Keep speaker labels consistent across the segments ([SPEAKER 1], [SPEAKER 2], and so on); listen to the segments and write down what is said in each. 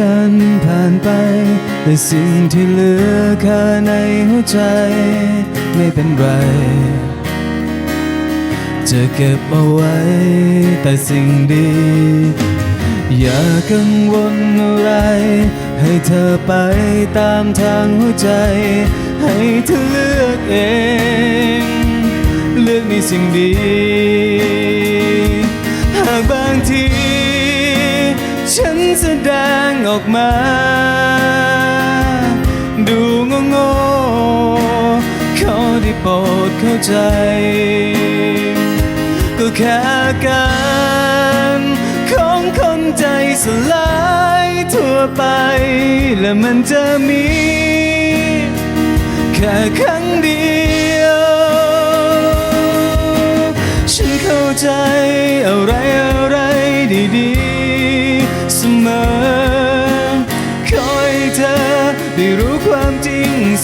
[SPEAKER 1] การผ่านไปแต่สิ่งที่เหลือค่าในหัวใจไม่เป็นไร จะเก็บเอาไว้แต่สิ่งดี อย่ากังวลอะไร ให้เธอไปตามทางหัวใจ ให้เธอเลือกเอง เลือกในสิ่งดี หากบางที ฉันแสดง ออกมา ดูงงๆขอได้โปรดเข้าใจ ก็แค่การของคนใจสลายทั่วไป และมันจะมี แค่ครั้งเดียว ฉันเข้าใจอะไรอะไรดีๆ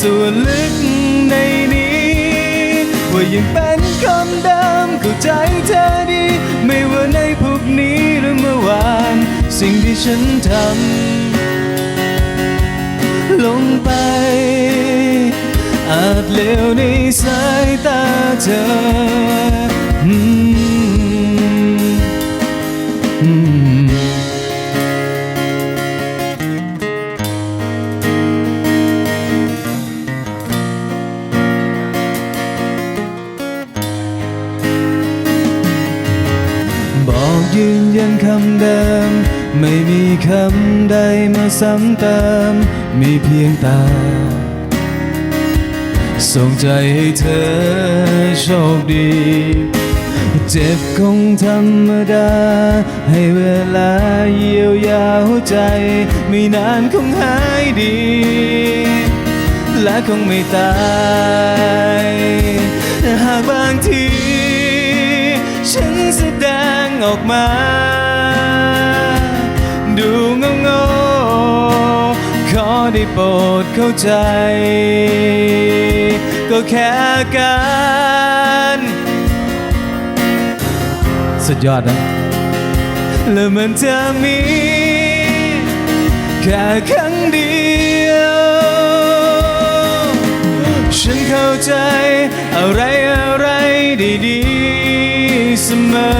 [SPEAKER 1] ส่วนลึกในนี้ ว่ายังเป็นคนเดิมเข้าใจเธอดี ไม่ว่าในพวกนี้หรือเมื่อวาน สิ่งที่ฉันทำลงไป อาจเลวในสายตาเธอำเดิม ไม่มีคำใดมาซ้ำเติม มีเพียงตา ส่งใจให้เธอโชคดี เจ็บคงธรรมดา ให้เวลาเยียวยาหัวใจ ไม่นานคงหายดี และคงไม่ตายหากบางที ฉันแสดงออกมา ได้โปรดเข้าใจ ก็แค่การสุดยอดนะแล้วมันจะมีแค่ครั้งเดียว ฉันเข้าใจอะไรอะไรดีๆเสมอ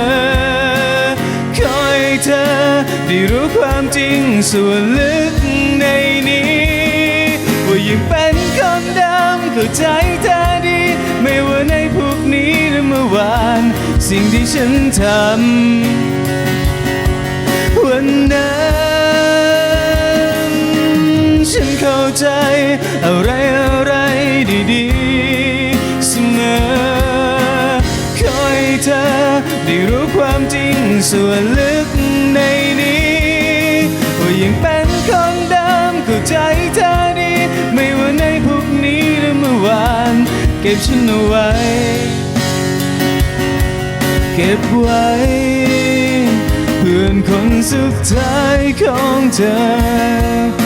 [SPEAKER 1] คอยเธอได้รู้ความจริงส่วนลึกในนี้ ยังเป็นคนเดิมเข้าใจเธอดี ไม่ว่าในพวกนี้หรือเมื่อวาน สิ่งที่ฉันทำวันนั้นฉันเข้าใจอะไรอะไรดีๆเสมอคอยเธอได้รู้ความจริงส่วนลึก บฉันเอาไว้ เก็บไว้ เพื่อนคนสุดท้ายของเธอ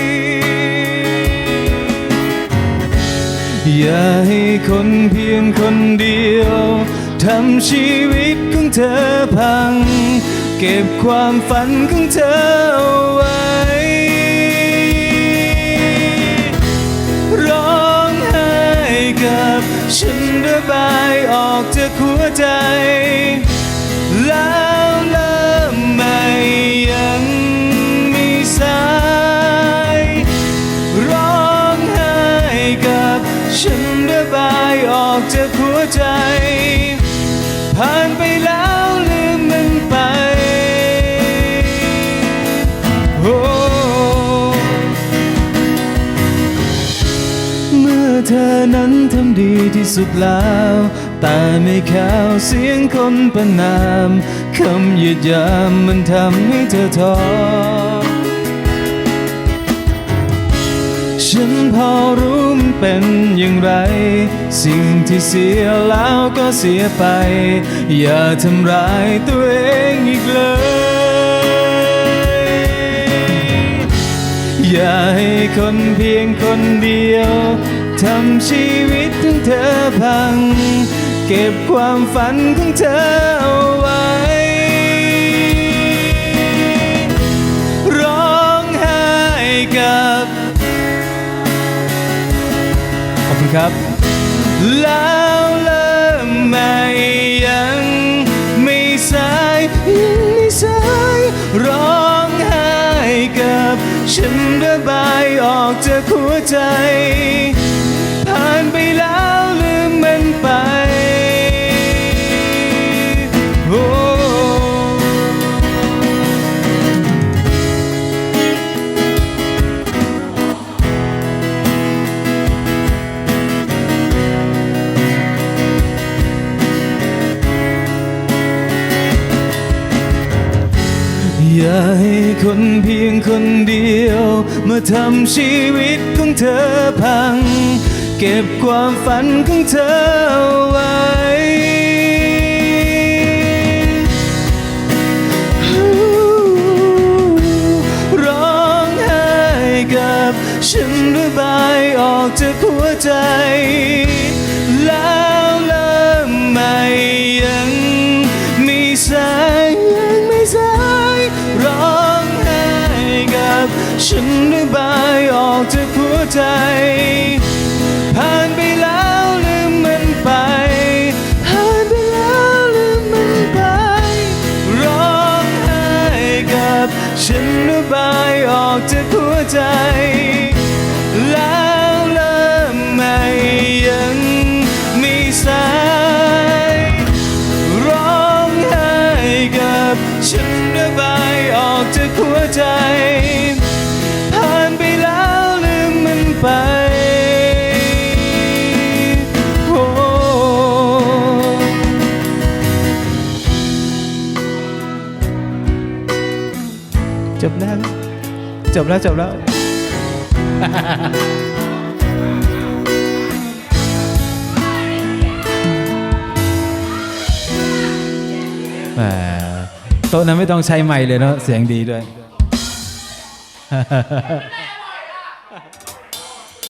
[SPEAKER 1] อย่าให้คนเพียงคนเดียวทำชีวิตของเธอพัง เก็บความฝันของเธอเอาไว้ ร้องไห้กับฉันระบายออกจากหัวใจ นั้นทำดีที่สุดแล้ว แต่ไม่แค่เสียงคนประนามคำหยียดยามมันทำให้เธอท้อฉันพอรู้มันเป็นอย่างไร สิ่งที่เสียแล้วก็เสียไป อย่าทำร้ายตัวเองอีกเลยอย่าให้คนเพียงคนเดียว ทำชีวิตของเธอพัง เก็บความฝันของเธอเอาไว้ ร้องไห้กับ ขอบคุณครับ แล้วเริ่มใหม่ยังไม่สายยังไม่สายร้องไห้กับ ฉันระบายออกจากหัวใจ เพียงคนเดียวมาทำชีวิตของเธอพัง เก็บความฝันของเธอไว้ร้องไห้กับฉันระบายออกจากหัวใจ ฉันระบายออกจากหัวใจ ผ่านไปแล้วลืมมันไป ผ่านไปแล้วลืมมันไป ร้องไห้กับฉันระบายออกจากหัวใจ แล้วเริ่มใหม่ยังมีสายร้องไห้กับฉันระบายออกจากหัวใจ จบแล้วจบแล้ว แหมโต๊ะนั้นไม่ต้องใช้ไม้เลยเนาะเสียงดีด้วย